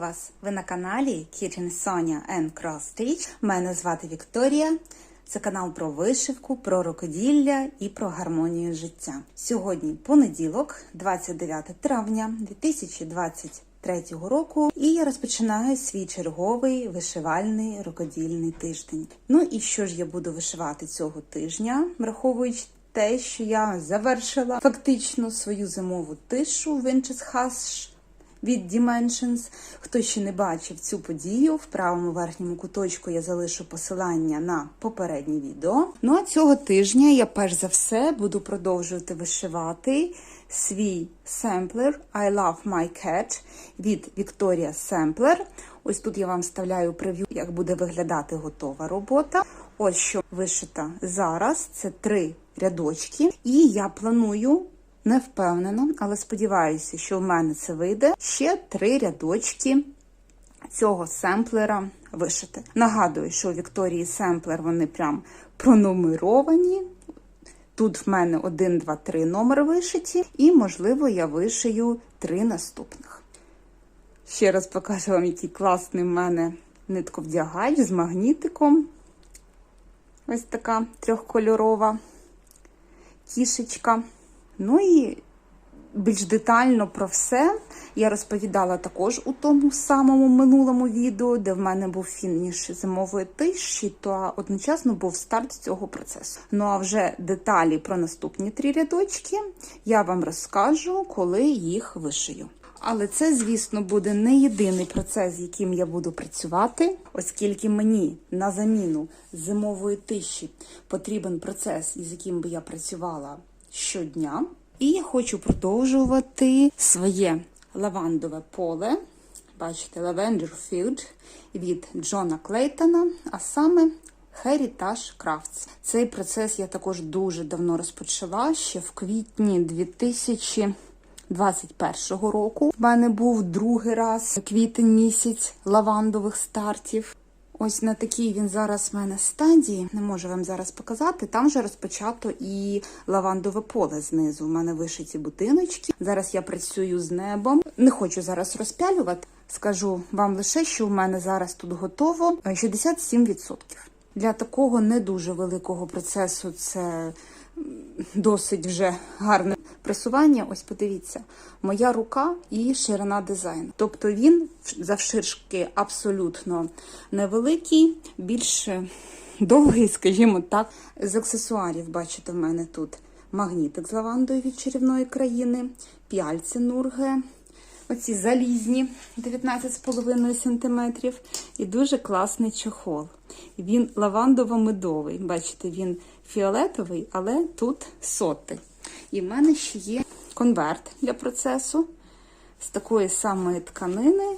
вас! Ви на каналі Kitchen Sonia and Cross Stitch. Мене звати Вікторія. Це канал про вишивку, про рукоділля і про гармонію життя. Сьогодні понеділок, 29 травня 2023 року, і я розпочинаю свій черговий вишивальний рукодільний тиждень. Ну і що ж я буду вишивати цього тижня, враховуючи те, що я завершила фактично свою зимову тишу Winches Hush від Dimensions. Хто ще не бачив цю подію, в правому верхньому куточку я залишу посилання на попереднє відео. Ну а цього тижня я перш за все буду продовжувати вишивати свій семплер I Love My Cat від Victoria Sampler. Ось тут я вам вставляю прев'ю, як буде виглядати готова робота. Ось що вишита зараз. Це три рядочки, і я планую. Не впевнена, але сподіваюся, що в мене це вийде. Ще три рядочки цього семплера вишити. Нагадую, що у Вікторії семплер вони прям пронумеровані. Тут в мене 1, 2, 3 номер вишиті, і, можливо, я вишию три наступних. Ще раз покажу вам, який класний в мене нитковдягач з магнітиком. Ось така трьохкольорова кішечка. Ну і більш детально про все я розповідала також у тому самому минулому відео, де в мене був фініш зимової тиші, то одночасно був старт цього процесу. Ну а вже деталі про наступні три рядочки я вам розкажу, коли їх вишию. Але це, звісно, буде не єдиний процес, з яким я буду працювати, оскільки мені на заміну зимової тиші потрібен процес, із яким би я працювала щодня. І я хочу продовжувати своє лавандове поле. Бачите, Lavender Field від Джона Клейтона, а саме Heritage Crafts. Цей процес я також дуже давно розпочала, ще в квітні 2021 року. У мене був другий раз квітень місяць лавандових стартів. Ось на такій він зараз в мене стадії, не можу вам зараз показати. Там вже розпочато і лавандове поле знизу. У мене вишиті будиночки. Зараз я працюю з небом. Не хочу зараз розпялювати. Скажу вам лише, що у мене зараз тут готово 67%. Для такого не дуже великого процесу це досить вже гарне пресування. Ось подивіться, моя рука і ширина дизайну. Тобто він завширшки абсолютно невеликий, більш довгий, скажімо так. З аксесуарів, бачите, в мене тут магнітик з лавандою від чарівної країни, п'яльці нурге. Оці залізні 19,5 см. І дуже класний чохол. Він лавандово-медовий. Бачите, він фіолетовий, але тут соти. І в мене ще є конверт для процесу з такої самої тканини.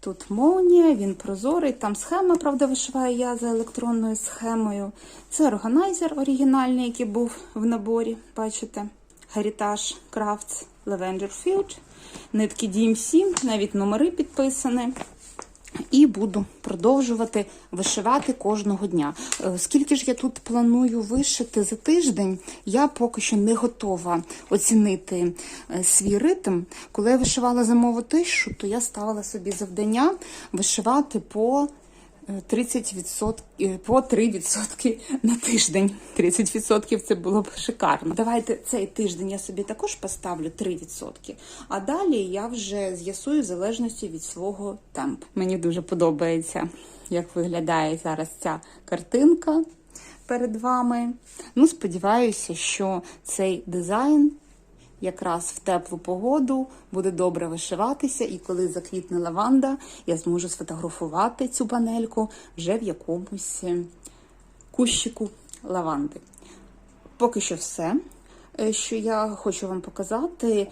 Тут молнія, він прозорий, там схема, правда, вишиваю я за електронною схемою. Це органайзер оригінальний, який був в наборі, бачите, Heritage Crafts Lavender Field. Нитки DMC, навіть номери підписані. І буду продовжувати вишивати кожного дня. Скільки ж я тут планую вишити за тиждень, я поки що не готова оцінити свій ритм. Коли я вишивала зимову тишу, то я ставила собі завдання вишивати по 30%, по 3% на тиждень. 30% це було б шикарно. Давайте цей тиждень я собі також поставлю 3%, а далі я вже з'ясую в залежності від свого темпу. Мені дуже подобається, як виглядає зараз ця картинка перед вами. Ну, сподіваюся, що цей дизайн. Якраз в теплу погоду буде добре вишиватися, і коли заквітне лаванда, я зможу сфотографувати цю панельку вже в якомусь кущику лаванди. Поки що все, що я хочу вам показати.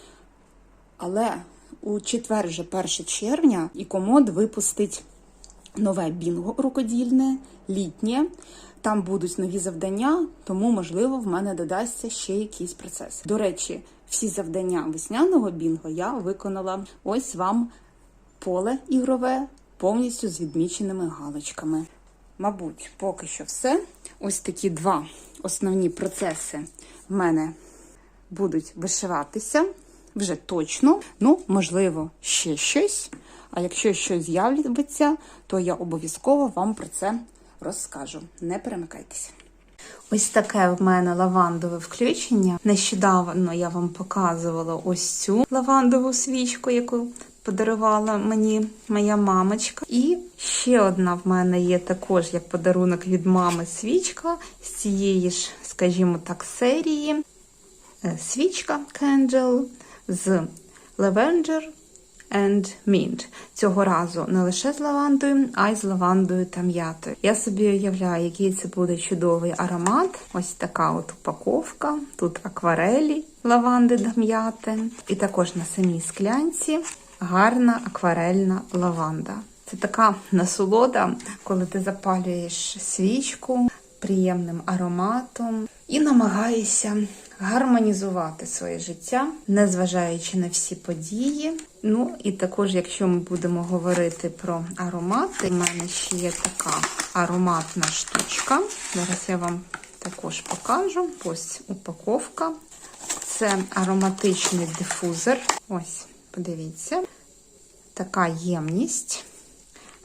Але у четвер, вже 1 червня, і комод випустить нове бінго рукодільне, літнє. Там будуть нові завдання, тому, можливо, в мене додасться ще якийсь процес. До речі, всі завдання весняного бінго я виконала. Ось вам поле ігрове повністю з відміченими галочками. Мабуть, поки що все. Ось такі два основні процеси в мене будуть вишиватися вже точно. Ну, можливо, ще щось. А якщо щось з'явиться, то я обов'язково вам про це розкажу. Не перемикайтеся. Ось таке в мене лавандове включення. Нещодавно я вам показувала ось цю лавандову свічку, яку подарувала мені моя мамочка. І ще одна в мене є також як подарунок від мами свічка з цієї ж, скажімо так, серії. Е, Свічка Candle з Lavender and Mint. Цього разу не лише з лавандою, а й з лавандою та м'ятою. Я собі уявляю, який це буде чудовий аромат. Ось така от упаковка. Тут акварелі лаванди та м'яти. І також на самій склянці гарна акварельна лаванда. Це така насолода, коли ти запалюєш свічку приємним ароматом і намагаєшся гармонізувати своє життя, незважаючи на всі події. Ну і також, якщо ми будемо говорити про аромати, в мене ще є така ароматна штучка. Зараз я вам також покажу. Ось упаковка. Це ароматичний дифузор. Ось, подивіться, така ємність.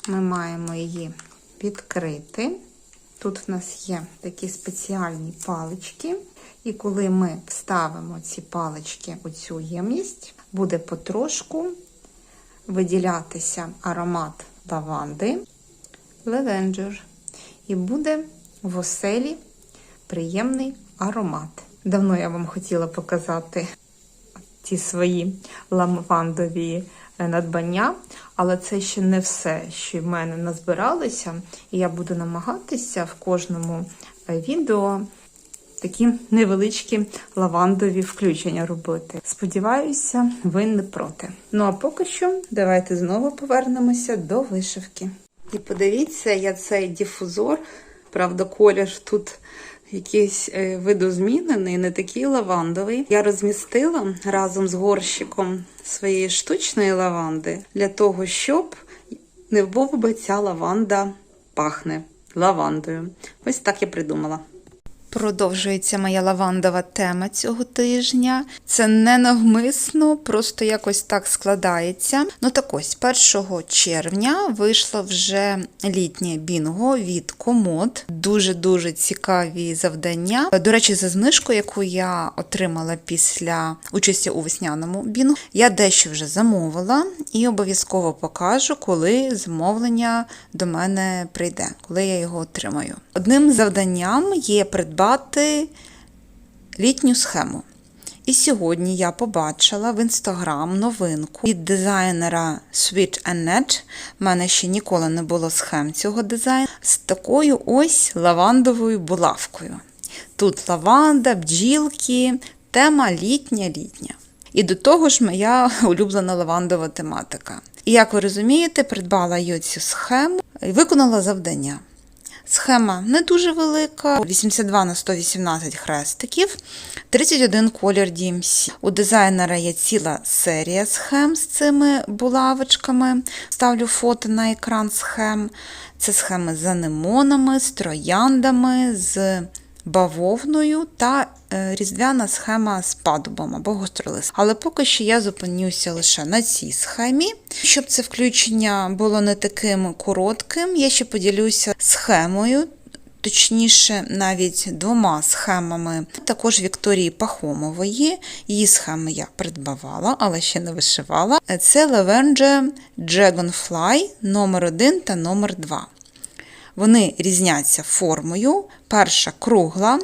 Ми маємо її відкрити. Тут в нас є такі спеціальні палички. І коли ми вставимо ці палички у цю ємність, буде потрошку виділятися аромат лаванди, левенджер. І буде в оселі приємний аромат. Давно я вам хотіла показати ті свої лавандові е, надбання, але це ще не все, що в мене назбиралося. І я буду намагатися в кожному е, відео такі невеличкі лавандові включення робити. Сподіваюся, ви не проти. Ну а поки що, давайте знову повернемося до вишивки. І подивіться, я цей дифузор, правда, колір тут якийсь е, видозмінений, не такий лавандовий. Я розмістила разом з горщиком своєї штучної лаванди для того, щоб не був би ця лаванда пахне лавандою. Ось так я придумала. Продовжується моя лавандова тема цього тижня. Це не навмисно, просто якось так складається. Ну так ось, 1 червня вийшло вже літнє бінго від комод. Дуже-дуже цікаві завдання. До речі, за знижку, яку я отримала після участі у весняному бінгу, я дещо вже замовила і обов'язково покажу, коли замовлення до мене прийде, коли я його отримаю. Одним завданням є придбати літню схему. І сьогодні я побачила в інстаграм новинку від дизайнера Sweet Annette. У мене ще ніколи не було схем цього дизайну з такою ось лавандовою булавкою. Тут лаванда, бджілки, тема літня-літня. І до того ж, моя улюблена лавандова тематика. І як ви розумієте, придбала я цю схему і виконала завдання. Схема не дуже велика, 82 на 118 хрестиків, 31 колір DMC. У дизайнера є ціла серія схем з цими булавочками. Ставлю фото на екран схем. Це схеми з анемонами, з трояндами, з бавовною та е, різдвяна схема з падубом або гостролист. Але поки що я зупинюся лише на цій схемі. Щоб це включення було не таким коротким, я ще поділюся схемою. Точніше, навіть двома схемами, також Вікторії Пахомової. Її схеми я придбавала, але ще не вишивала. Це Lavender Dragonfly номер 1 та номер 2 вони різняться формою. Перша кругла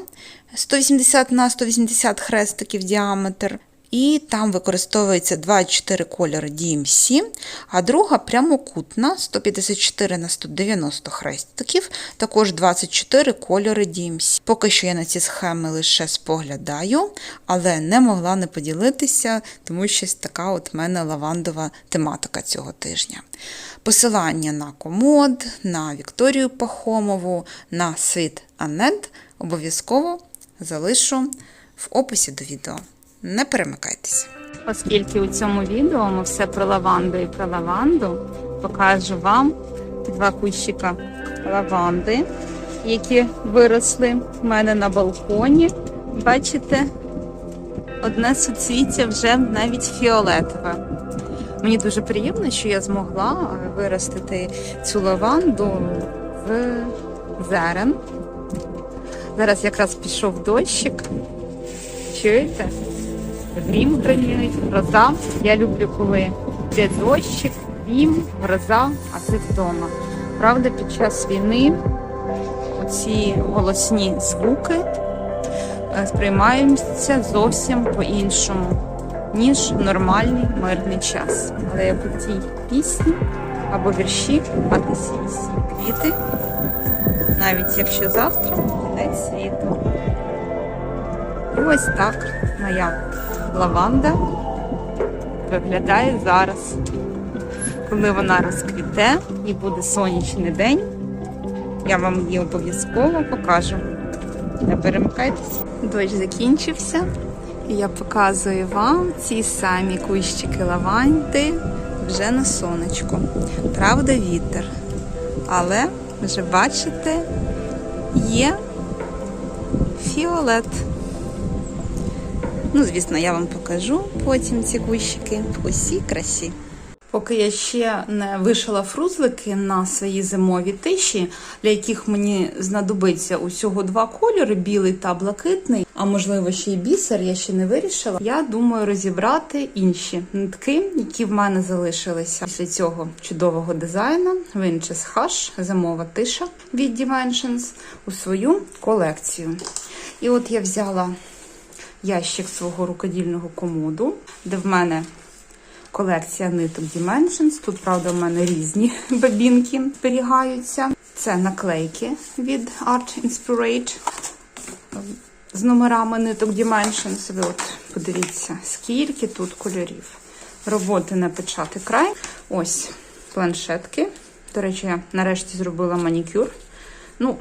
180 на 180 хрестиків діаметр. І там використовується 24 кольори DMC, а друга прямокутна 154 на 190 хрестиків, також 24 кольори DMC. Поки що я на ці схеми лише споглядаю, але не могла не поділитися, тому що така от мене лавандова тематика цього тижня. Посилання на комод, на Вікторію Пахомову, на світ Анет обов'язково залишу в описі до відео. Не перемикайтеся. Оскільки у цьому відео ми все про лаванду і про лаванду, покажу вам два кущика лаванди, які виросли в мене на балконі. Бачите, одне суцвіття вже навіть фіолетове. Мені дуже приємно, що я змогла виростити цю лаванду з зерен. Зараз якраз пішов дощик. Чуєте? Грім гримить, гроза. Я люблю, коли йде дощик, грім, гроза, а ти вдома. Правда, під час війни ці голосні звуки е, сприймаються зовсім по-іншому, ніж нормальний мирний час. Але як у цій пісні або вірші мати сі квіти, навіть якщо завтра кінець світу. Ось так моя лаванда виглядає зараз. Коли вона розквіте і буде сонячний день, я вам її обов'язково покажу. Не перемикайтеся. Дощ закінчився, і я показую вам ці самі кущики лаванди вже на сонечку. Правда, вітер. Але вже бачите, є фіолет. Ну, звісно, я вам покажу потім ці кущики в усій красі. Поки я ще не вишила фрузлики на свої зимові тиші, для яких мені знадобиться усього два кольори білий та блакитний, а можливо ще й бісер, я ще не вирішила. Я думаю розібрати інші нитки, які в мене залишилися після цього чудового дизайну. Winches Hush, зимова тиша від Dimensions у свою колекцію. І от я взяла ящик свого рукодільного комоду, де в мене колекція ниток Dimensions. Тут, правда, в мене різні бабінки зберігаються. Це наклейки від Art Inspirate з номерами ниток Dimensions. Ви от подивіться, скільки тут кольорів. Роботи на печати край. Ось планшетки. До речі, я нарешті зробила манікюр. Ну,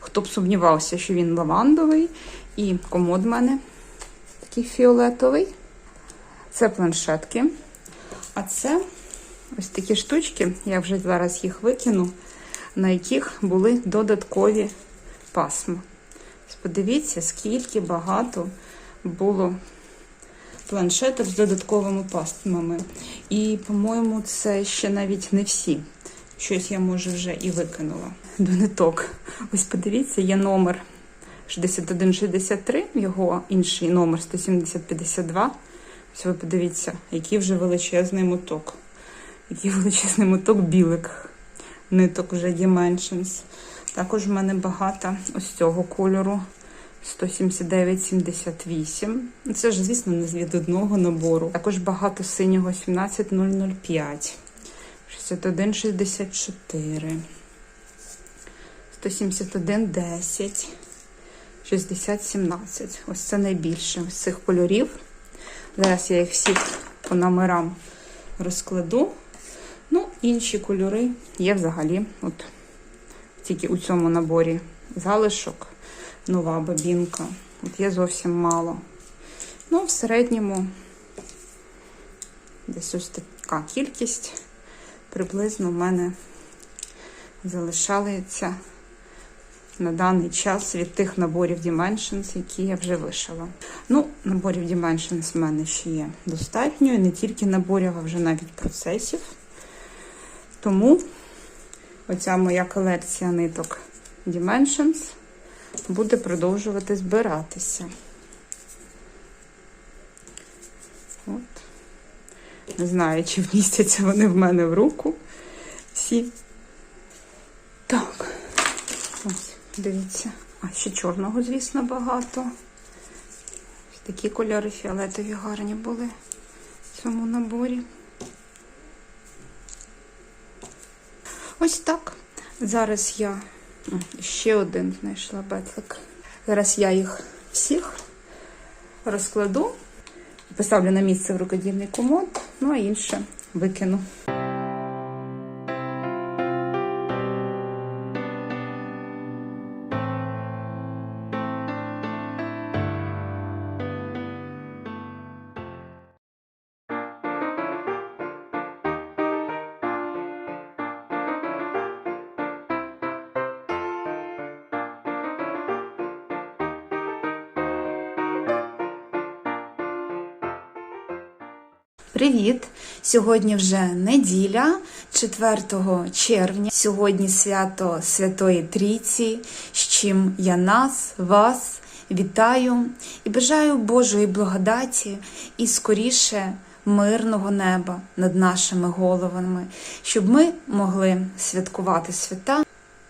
хто б сумнівався, що він лавандовий. І комод в мене такий фіолетовий. Це планшетки. А це ось такі штучки, я вже зараз їх викину, на яких були додаткові пасма. Подивіться, скільки багато було планшеток з додатковими пасмами. І, по-моєму, це ще навіть не всі. Щось я, може, вже і викинула до ниток. Ось подивіться, є номер 6163, його інший номер 17052. Ось ви подивіться, який вже величезний моток. Який величезний моток білих ниток вже Dimensions. Також в мене багато ось цього кольору 179,78. Це ж, звісно, не від одного набору. Також багато синього 17005, 61,64, 171,10, 60,17. Ось це найбільше з цих кольорів. Зараз я їх всіх по номерам розкладу. Ну, інші кольори є взагалі. От тільки у цьому наборі залишок, нова бабінка. От є зовсім мало. Ну, в середньому десь ось така кількість. Приблизно в мене залишається на даний час від тих наборів Dimensions, які я вже вишила. Ну, наборів Dimensions в мене ще є достатньо, і не тільки наборів, а вже навіть процесів. Тому оця моя колекція ниток Dimensions буде продовжувати збиратися. От. Не знаю, чи вмістяться вони в мене в руку. Всі. Так. Дивіться. А ще чорного, звісно, багато. Такі кольори фіолетові гарні були в цьому наборі. Ось так. Зараз я ще один знайшла бетлик. Зараз я їх всіх розкладу, поставлю на місце в рукодільний комод, ну а інше викину. Привіт! Сьогодні вже неділя, 4 червня. Сьогодні свято Святої Трійці, з чим я нас, вас вітаю і бажаю Божої благодаті і скоріше мирного неба над нашими головами, щоб ми могли святкувати свята.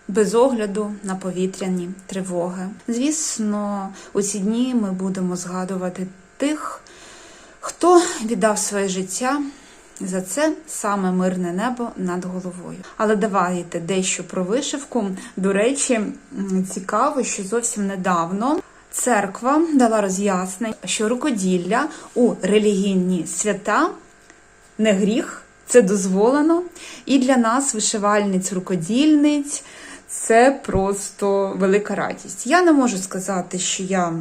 Без огляду на повітряні тривоги. Звісно, у ці дні ми будемо згадувати тих, хто віддав своє життя за це саме мирне небо над головою. Але давайте дещо про вишивку. До речі, цікаво, що зовсім недавно. Церква дала роз'яснення, що рукоділля у релігійні свята не гріх, це дозволено. І для нас, вишивальниць, рукодільниць, це просто велика радість. Я не можу сказати, що я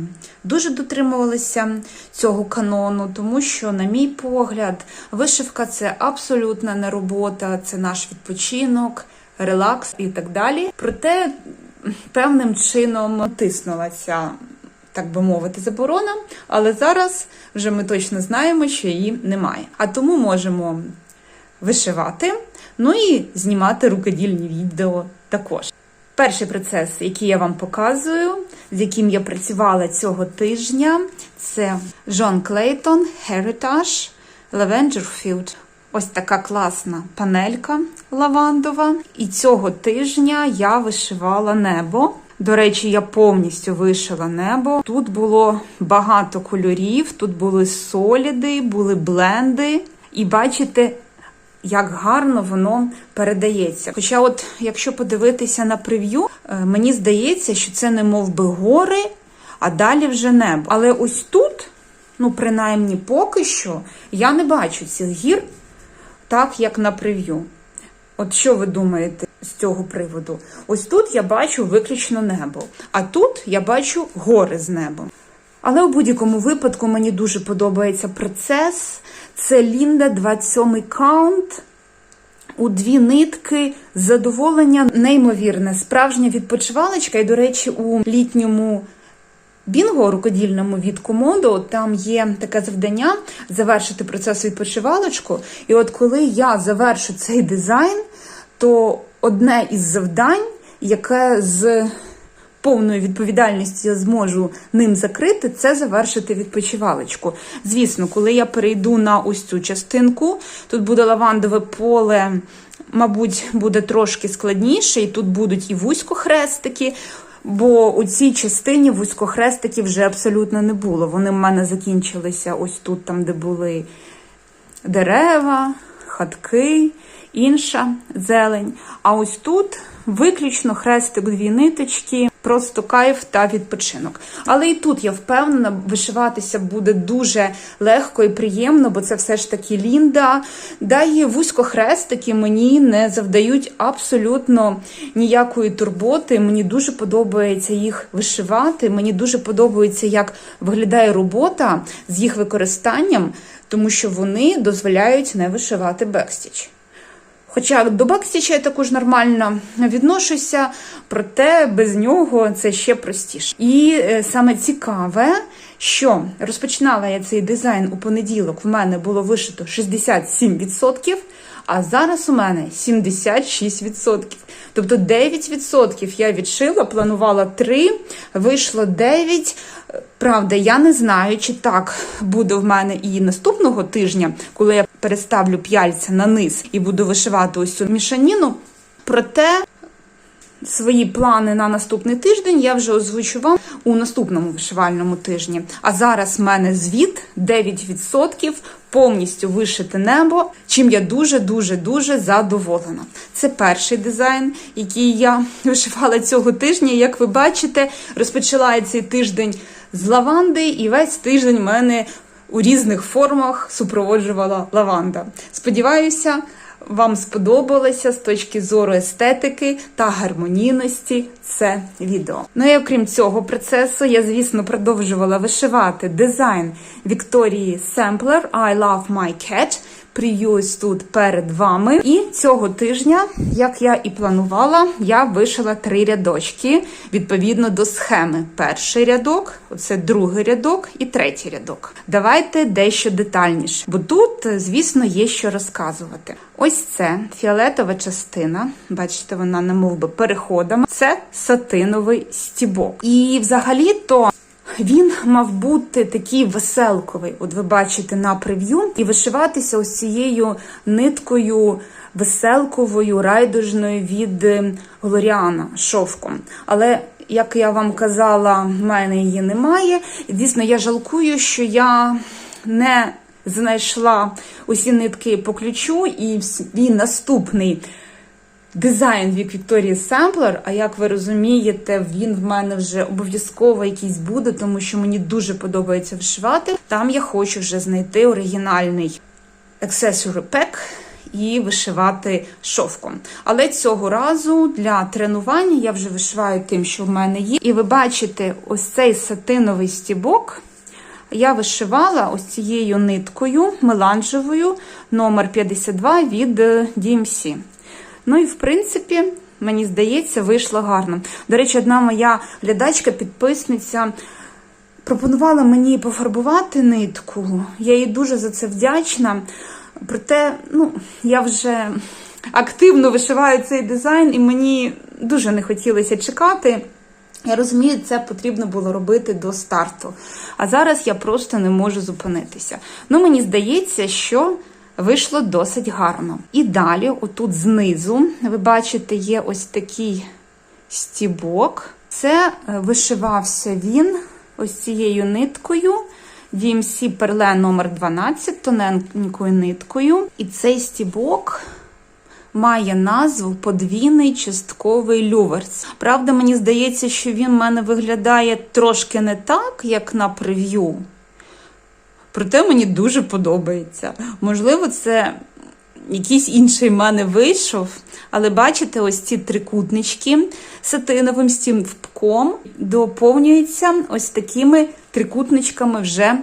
дуже дотримувалася цього канону, тому що, на мій погляд, вишивка це абсолютна не робота, це наш відпочинок, релакс і так далі. Проте певним чином тиснулася. Так би мовити, заборона, але зараз вже ми точно знаємо, що її немає. А тому можемо вишивати, ну і знімати рукодільні відео також. Перший процес, який я вам показую, з яким я працювала цього тижня, це Джон Клейтон Heritage Lavender Field. Ось така класна панелька лавандова. І цього тижня я вишивала небо. До речі, я повністю вишила небо. Тут було багато кольорів, тут були соліди, були бленди. І бачите, як гарно воно передається. Хоча, от, якщо подивитися на прев'ю, е, мені здається, що це не мов би гори, а далі вже небо. Але ось тут, ну принаймні поки що, я не бачу цих гір так, як на прев'ю. От що ви думаєте з цього приводу? Ось тут я бачу виключно небо, а тут я бачу гори з небом. Але у будь-якому випадку мені дуже подобається процес. Це Лінда 27 каунт. У дві нитки задоволення неймовірне, справжня відпочивалочка. І, до речі, у літньому бінго рукодільному від комоду там є таке завдання завершити процес відпочивалочку. І от коли я завершу цей дизайн, то одне із завдань, яке з повною відповідальністю зможу ним закрити, це завершити відпочивалочку. Звісно, коли я перейду на ось цю частинку, тут буде лавандове поле, мабуть, буде трошки складніше, і тут будуть і вузькохрестики. Бо у цій частині вузькохрестиків вже абсолютно не було. Вони в мене закінчилися ось тут, там, де були дерева, хатки, інша зелень. А ось тут виключно хрестик дві ниточки, просто кайф та відпочинок. Але і тут я впевнена, вишиватися буде дуже легко і приємно, бо це все ж таки лінда. Да і вузькохрестики мені не завдають абсолютно ніякої турботи. Мені дуже подобається їх вишивати. Мені дуже подобається, як виглядає робота з їх використанням, тому що вони дозволяють не вишивати бекстіч. Хоча до бекстіча я також нормально відношуся, проте без нього це ще простіше. І е, саме цікаве, що розпочинала я цей дизайн у понеділок, в мене було вишито 67%, а зараз у мене 76%. Тобто 9% я відшила, планувала 3, вийшло 9. Правда, я не знаю, чи так буде в мене і наступного тижня, коли я переставлю п'яльця на низ і буду вишивати ось цю мішаніну. Проте свої плани на наступний тиждень я вже озвучу вам у наступному вишивальному тижні. А зараз в мене звіт 9% повністю вишите небо, чим я дуже-дуже дуже задоволена. Це перший дизайн, який я вишивала цього тижня. Як ви бачите, розпочала цей тиждень з лаванди, і весь тиждень в мене у різних формах супроводжувала лаванда. Сподіваюся, вам сподобалося з точки зору естетики та гармонійності це відео. Ну і окрім цього процесу, я, звісно, продовжувала вишивати дизайн Вікторії Семплер I Love My Cat прев'ю тут перед вами. І цього тижня, як я і планувала, я вишила три рядочки відповідно до схеми. Перший рядок, оце другий рядок і третій рядок. Давайте дещо детальніше, бо тут, звісно, є що розказувати. Ось це фіолетова частина. Бачите, вона немов би переходами. Це сатиновий стібок. І взагалі-то. Він мав бути такий веселковий, от ви бачите на прев'ю, і вишиватися ось цією ниткою веселковою, райдужною від е, Глоріана шовком. Але, як я вам казала, в мене її немає. І я жалкую, що я не знайшла усі нитки по ключу, і свій наступний дизайн від Вікторії Семплер. А як ви розумієте, він в мене вже обов'язково якийсь буде, тому що мені дуже подобається вишивати. Там я хочу вже знайти оригінальний accessory pack і вишивати шовком. Але цього разу для тренування я вже вишиваю тим, що в мене є. І ви бачите, ось цей сатиновий стібок. Я вишивала ось цією ниткою меланжевою номер 52 від DMC. Ну і в принципі, мені здається, вийшло гарно. До речі, одна моя глядачка, підписниця, пропонувала мені пофарбувати нитку. Я їй дуже за це вдячна. Проте, ну, я вже активно вишиваю цей дизайн, і мені дуже не хотілося чекати. Я розумію, це потрібно було робити до старту. А зараз я просто не можу зупинитися. Ну, мені здається, що вийшло досить гарно. І далі, отут знизу, ви бачите, є ось такий стібок. Це е, вишивався він ось цією ниткою. DMC Perle номер 12 тоненькою ниткою. І цей стібок має назву подвійний частковий люверс. Правда, мені здається, що він в мене виглядає трошки не так, як на прев'ю. Проте мені дуже подобається. Можливо, це якийсь інший мене вийшов, але бачите, ось ці трикутнички сатиновим стіпком доповнюються ось такими трикутничками вже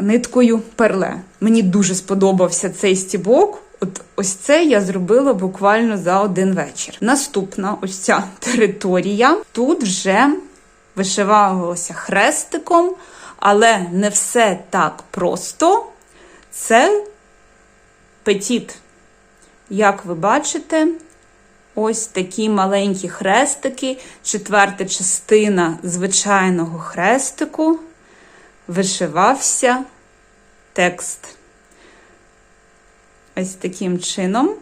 ниткою перле. Мені дуже сподобався цей стібок. От ось це я зробила буквально за один вечір. Наступна ось ця територія. Тут вже вишивалося хрестиком, але не все так просто. Це петіт. Як ви бачите, ось такі маленькі хрестики, четверта частина звичайного хрестику, вишивався текст. Ось таким чином.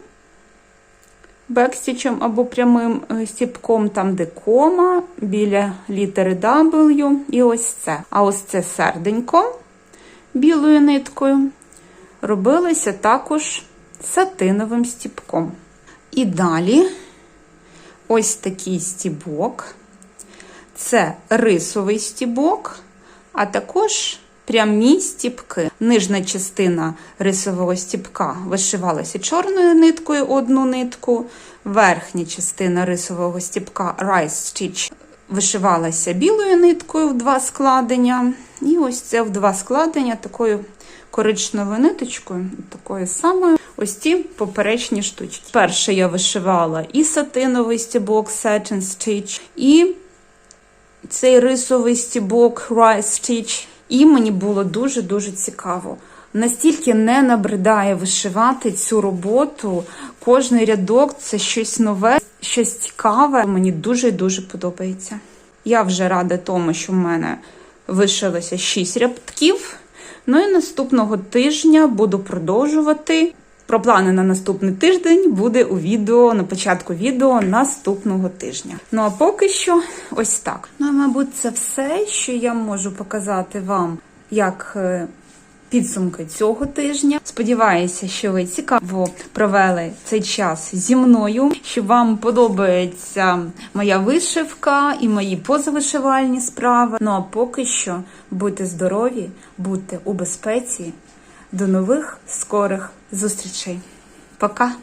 Бекстічем або прямим е, стіпком, там, де кома, біля літери W, і ось це. А ось це серденько білою ниткою робилося також сатиновим стіпком. І далі ось такий стібок. Це рисовий стібок, а також прямі стіпки. Нижня частина рисового стіпка вишивалася чорною ниткою одну нитку, верхня частина рисового стіпка Rice Stitch вишивалася білою ниткою в два складення. І ось це в два складення такою коричневою ниточкою, такою самою. Ось ці поперечні штучки. Перше я вишивала і сатиновий стібок Satin Stitch, і цей рисовий стібок Rice Stitch. І мені було дуже-дуже цікаво. Настільки не набридає вишивати цю роботу. Кожний рядок це щось нове, щось цікаве. Мені дуже-дуже подобається. Я вже рада тому, що в мене вишилося 6 рядків. Ну і наступного тижня буду продовжувати. Про плани на наступний тиждень буде у відео на початку відео наступного тижня. Ну а поки що, ось так. Ну, а мабуть, це все, що я можу показати вам, як е, підсумки цього тижня. Сподіваюся, що ви цікаво провели цей час зі мною. Що вам подобається моя вишивка і мої позавишивальні справи. Ну а поки що будьте здорові, будьте у безпеці. До нових скорих зустрічей. Пока!